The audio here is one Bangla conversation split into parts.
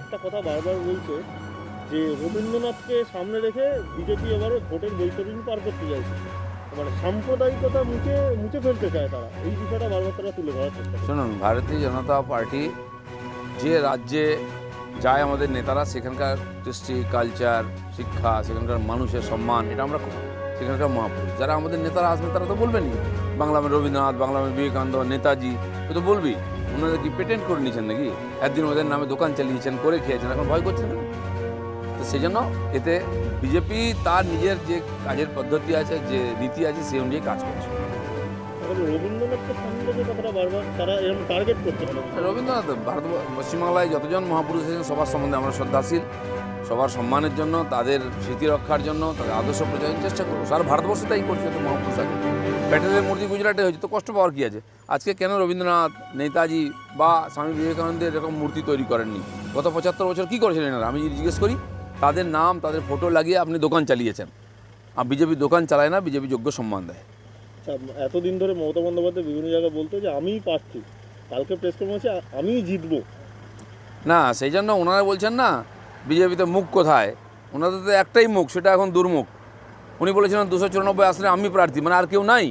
একটা কথা বারবার বলছে যে রবীন্দ্রনাথকে সামনে রেখে বিজেপি এবারে ভোটের বৈতরণী পার করতে চাইছে মানে সাম্প্রদায়িকতা মুছে মুছে ফেলতে চায় তারা। এই বিষয়টা বারবার তারা তুলে ধরার চেষ্টা শুনুন, ভারতীয় জনতা পার্টি যে রাজ্যে যায় আমাদের নেতারা, সেখানকার কৃষ্টি, কালচার, শিক্ষা, সেখানকার মানুষের সম্মান, এটা আমরা করি সেখানকার মহাপুরুষ। যারা আমাদের নেতারা আসবেন, তারা তো বলবেনই। বাংলামে রবীন্দ্রনাথ বাংলামে বিবেকানন্দ, নেতাজি তো বলবি ওনারা কি পেটেন্ট করে নিয়েছেন নাকি? একদিন ওদের নামে দোকান চালিয়েছেন, করে খেয়েছেন, এখন ভয় করছেন তো সেই জন্য এতে বিজেপি তার নিজের যে কাজের পদ্ধতি আছে, যে নীতি আছে, সেই অনুযায়ী কাজ করছে। কেন রবীন্দ্রনাথ ভারত পশ্চিমবাংলায় যতজন মহাপুরুষ আছেন, সবার সম্বন্ধে আমরা শ্রদ্ধাশীল। সবার সম্মানের জন্য, তাদের স্মৃতি রক্ষার জন্য, তাদের আদর্শ প্রচারের চেষ্টা করব। সারা ভারতবর্ষ তাই করছে তো মহাপুরুষ আছে প্যাটেলের মূর্তি গুজরাটে হয়েছে, তো কষ্ট পাওয়ার কী আছে? আজকে কেন রবীন্দ্রনাথ, নেতাজি বা স্বামী বিবেকানন্দের এরকম মূর্তি তৈরি করেননি? গত পঁচাত্তর বছর কী করেছিলেন এনারা? আমি যদি জিজ্ঞেস করি, তাদের নাম, তাদের ফটো লাগিয়ে আপনি দোকান চালিয়েছেন। আর বিজেপি দোকান চালায় না, বিজেপি যোগ্য সম্মান দেয়। এতদিন ধরে মমতা বন্দ্যোপাধ্যায় বিভিন্ন জায়গায় বলতো যে আমিই প্রার্থী। কালকে প্রেস কনফারেন্সে আমিই জিতবো। না, সেই জন্য ওনারা বলছেন না, বিজেপিতে মুখ কোথায়? ওনাদের তো একটাই মুখ, সেটা এখন দুর্মুখ। উনি বলেছিলেন দুশো চুরানব্বই আসলে আমি প্রার্থী মানে আর কেউ নাই।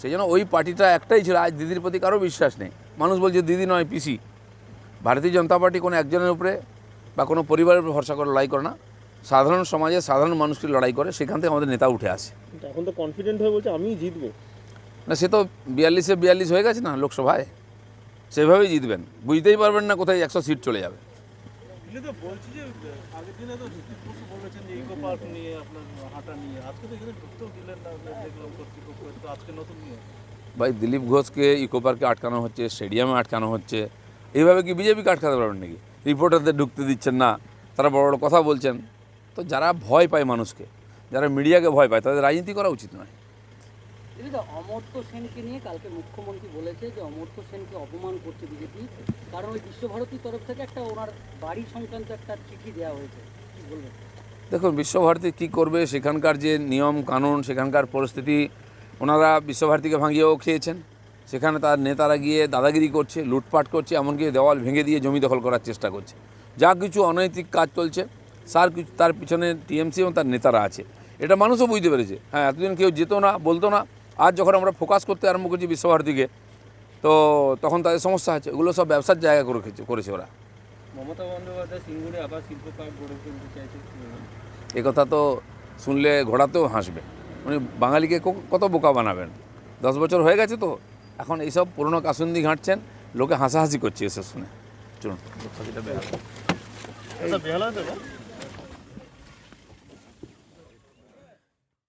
সেই জন্য ওই পার্টিটা একটাই ছিল, আজ দিদির প্রতি কারও বিশ্বাস নেই। মানুষ বলছে দিদি নয়, পিসি। ভারতীয় জনতা পার্টি কোনো একজনের উপরে বা কোনো পরিবারের উপরে ভরসা করে লড়াই করে না। সাধারণ সমাজে সাধারণ মানুষকে লড়াই করে সেখান থেকে আমাদের নেতা উঠে আসে। এখন তো কনফিডেন্ট হয়ে বলছে আমি জিতবো। না সে তো বিয়াল্লিশে বিয়াল্লিশ হয়ে গেছে না লোকসভায়? সেভাবেই জিতবেন। বুঝতেই পারবেন না কোথায় একশো সিট চলে যাবে। তিনি তো বলছি যে আগের দিনে তো জ্যোতিষ বসু বলেছেন যে ইকো পার্ক নিয়ে আপনার হাঁটা নিয়ে। আজকে তো এখানে ঢুকতেও দিলেন না দেখলাম কর্তৃপক্ষ তো আজকে নতুন নিয়ে। ভাই দিলীপ ঘোষকে ইকো পার্কে আটকানো হচ্ছে স্টেডিয়ামে আটকানো হচ্ছে। এইভাবে কি বিজেপিকে আটকাতে পারবেন নাকি? রিপোর্টারদের ঢুকতে দিচ্ছেন না তারা বড় বড় কথা বলছেন। তো যারা ভয় পায় মানুষকে যারা মিডিয়াকে ভয় পায় তাদের রাজনীতি করা উচিত নয়। অমর্ত্য সেনকে নিয়ে কালকে মুখ্যমন্ত্রী বলেছে যে অমর্ত্য সেনকে অপমান করছে বিজেপি কারণ ওই বিশ্বভারতীর তরফ থেকে একটা ওনার বাড়ি সংক্রান্ত একটা চিঠি দেওয়া হয়েছে। কি বলবেন? দেখুন বিশ্বভারতী কী করবে সেখানকার যে নিয়ম কানুন সেখানকার পরিস্থিতি ওনারা বিশ্বভারতীকে ভাঙিয়েও খেয়েছেন। সেখানে তার নেতারা গিয়ে দাদাগিরি করছে লুটপাট করছে এমনকি দেওয়াল ভেঙে দিয়ে জমি দখল করার চেষ্টা করছে। যা কিছু অনৈতিক কাজ চলছে তার কিছু তার পিছনে টিএমসি এবং তার নেতারা আছে। এটা মানুষও বুঝতে পেরেছে। হ্যাঁ এতদিন কেউ যেত না বলতো না। আজ যখন আমরা ফোকাস করতে আরম্ভ করছি বিশ্বভারতীকে তো তখন তাদের সমস্যা আছে। ওগুলো সব ব্যবসার জায়গা করে করেছে ওরা। মমতা বন্দ্যোপাধ্যায় সিঙ্গুরে আবার শিল্প পার্ক গড়ে তুলতে চাইছে এ কথা তো শুনলে ঘোড়াতেও হাসবে। উনি বাঙালিকে কত বোকা বানাবেন? দশ বছর হয়ে গেছে তো। এখন এইসব পুরনো কাসুন্দি ঘাঁটছেন লোকে হাসাহাসি করছে এসব শুনে। চলুন। আচ্ছা